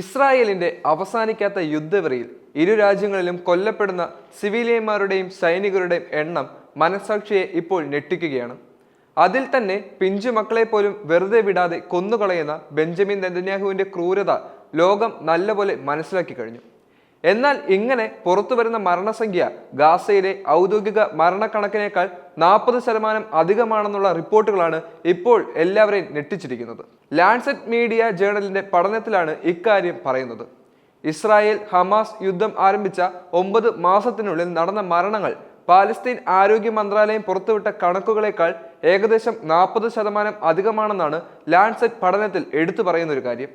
ഇസ്രായേലിന്റെ അവസാനിക്കാത്ത യുദ്ധവെറിയിൽ ഇരു രാജ്യങ്ങളിലും കൊല്ലപ്പെടുന്ന സിവിലിയന്മാരുടെയും സൈനികരുടെയും എണ്ണം മനസാക്ഷിയെ ഇപ്പോൾ ഞെട്ടിക്കുകയാണ്. അതിൽ തന്നെ പിഞ്ചു മക്കളെ പോലും വെറുതെ വിടാതെ കൊന്നുകളയുന്ന ബെഞ്ചമിൻ നെതന്യാഹുവിന്റെ ക്രൂരത ലോകം നല്ലപോലെ മനസ്സിലാക്കി കഴിഞ്ഞു. എന്നാൽ ഇങ്ങനെ പുറത്തു വരുന്ന മരണസംഖ്യ ഗാസയിലെ ഔദ്യോഗിക മരണക്കണക്കിനേക്കാൾ നാൽപ്പത് ശതമാനം അധികമാണെന്നുള്ള റിപ്പോർട്ടുകളാണ് ഇപ്പോൾ എല്ലാവരെയും ഞെട്ടിച്ചിരിക്കുന്നത്. ലാൻഡ്സെറ്റ് മീഡിയ ജേണലിന്റെ പഠനത്തിലാണ് ഇക്കാര്യം പറയുന്നത്. ഇസ്രായേൽ ഹമാസ് യുദ്ധം ആരംഭിച്ച ഒമ്പത് മാസത്തിനുള്ളിൽ നടന്ന മരണങ്ങൾ പാലസ്തീൻ ആരോഗ്യ മന്ത്രാലയം പുറത്തുവിട്ട കണക്കുകളേക്കാൾ ഏകദേശം നാൽപ്പത് ശതമാനം അധികമാണെന്നാണ് ലാൻഡ്സെറ്റ് പഠനത്തിൽ എടുത്തു പറയുന്ന ഒരു കാര്യം.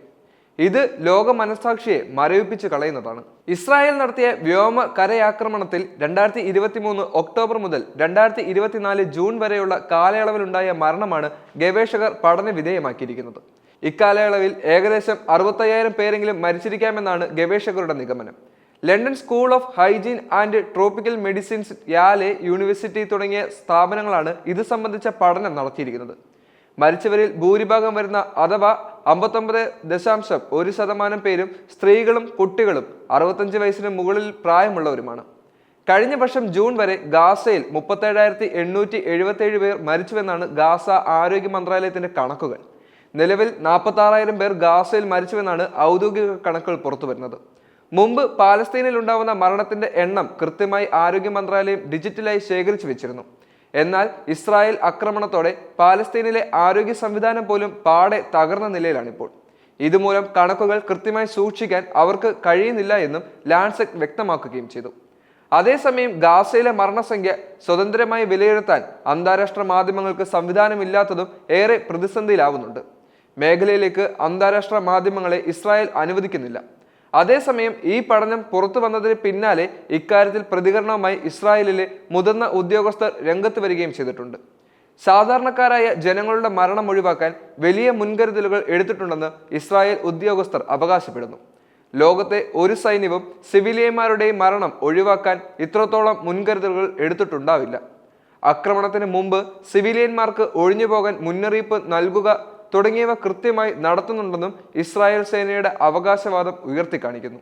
ഇത് ലോക മനസാക്ഷിയെ മരവിപ്പിച്ച് കളയുന്നതാണ്. ഇസ്രായേൽ നടത്തിയ വ്യോമ കരയാക്രമണത്തിൽ രണ്ടായിരത്തി ഇരുപത്തി മൂന്ന് ഒക്ടോബർ മുതൽ രണ്ടായിരത്തി ഇരുപത്തിനാല് ജൂൺ വരെയുള്ള കാലയളവിലുണ്ടായ മരണമാണ് ഗവേഷകർ പഠന വിധേയമാക്കിയിരിക്കുന്നത്. ഇക്കാലയളവിൽ ഏകദേശം അറുപത്തയ്യായിരം പേരെങ്കിലും മരിച്ചിരിക്കാമെന്നാണ് ഗവേഷകരുടെ നിഗമനം. London school of hygiene and tropical medicines Yale university തുടങ്ങിയ സ്ഥാപനങ്ങളാണ് ഇത് സംബന്ധിച്ച പഠനം നടത്തിയിരിക്കുന്നത്. മരിച്ചവരിൽ ഭൂരിഭാഗം വരുന്ന അഥവാ അമ്പത്തൊമ്പത് ദശാംശം ഒരു ശതമാനം പേരും സ്ത്രീകളും കുട്ടികളും അറുപത്തഞ്ച് വയസ്സിന് മുകളിൽ പ്രായമുള്ളവരുമാണ്. കഴിഞ്ഞ വർഷം ജൂൺ വരെ ഗാസയിൽ മുപ്പത്തേഴായിരത്തി എണ്ണൂറ്റി എഴുപത്തേഴ് പേർ മരിച്ചുവെന്നാണ് ഗാസ ആരോഗ്യ മന്ത്രാലയത്തിന്റെ കണക്കുകൾ. നിലവിൽ നാൽപ്പത്തി ആറായിരം പേർ ഗാസയിൽ മരിച്ചുവെന്നാണ് ഔദ്യോഗിക കണക്കുകൾ പുറത്തുവരുന്നത് മുമ്പ് പാലസ്തീനിൽ ഉണ്ടാവുന്ന മരണത്തിന്റെ എണ്ണം കൃത്യമായി ആരോഗ്യ മന്ത്രാലയം ഡിജിറ്റലായി ശേഖരിച്ചു വെച്ചിരുന്നു. എന്നാൽ ഇസ്രായേൽ ആക്രമണത്തോടെ പാലസ്തീനിലെ ആരോഗ്യ സംവിധാനം പോലും പാടെ തകർന്ന നിലയിലാണിപ്പോൾ. ഇതുമൂലം കണക്കുകൾ കൃത്യമായി സൂക്ഷിക്കാൻ അവർക്ക് കഴിയുന്നില്ല എന്നും ലാൻസെക് വ്യക്തമാക്കുകയും ചെയ്തു. അതേസമയം ഗാസയിലെ മരണസംഖ്യ സ്വതന്ത്രമായി വിലയിരുത്താൻ അന്താരാഷ്ട്ര മാധ്യമങ്ങൾക്ക് സംവിധാനമില്ലാത്തതും ഏറെ പ്രതിസന്ധിയിലാവുന്നുണ്ട്. മേഖലയിലേക്ക് അന്താരാഷ്ട്ര മാധ്യമങ്ങളെ ഇസ്രായേൽ അനുവദിക്കുന്നില്ല. അതേസമയം ഈ പഠനം പുറത്തു വന്നതിന് പിന്നാലെ ഇക്കാര്യത്തിൽ പ്രതികരണവുമായി ഇസ്രായേലിലെ മുതിർന്ന ഉദ്യോഗസ്ഥർ രംഗത്ത് വരികയും ചെയ്തിട്ടുണ്ട്. സാധാരണക്കാരായ ജനങ്ങളുടെ മരണം ഒഴിവാക്കാൻ വലിയ മുൻകരുതലുകൾ എടുത്തിട്ടുണ്ടെന്ന് ഇസ്രായേൽ ഉദ്യോഗസ്ഥർ അവകാശപ്പെടുന്നു. ലോകത്തെ ഒരു സൈന്യവും സിവിലിയന്മാരുടെയും മരണം ഒഴിവാക്കാൻ ഇത്രത്തോളം മുൻകരുതലുകൾ എടുത്തിട്ടുണ്ടാവില്ല. ആക്രമണത്തിന് മുമ്പ് സിവിലിയന്മാർക്ക് ഒഴിഞ്ഞുപോകാൻ മുന്നറിയിപ്പ് നൽകുക തുടങ്ങിയവ കൃത്യമായി നടത്തുന്നുണ്ടെന്നും ഇസ്രായേൽ സേനയുടെ അവകാശവാദം ഉയർത്തിക്കാണിക്കുന്നു.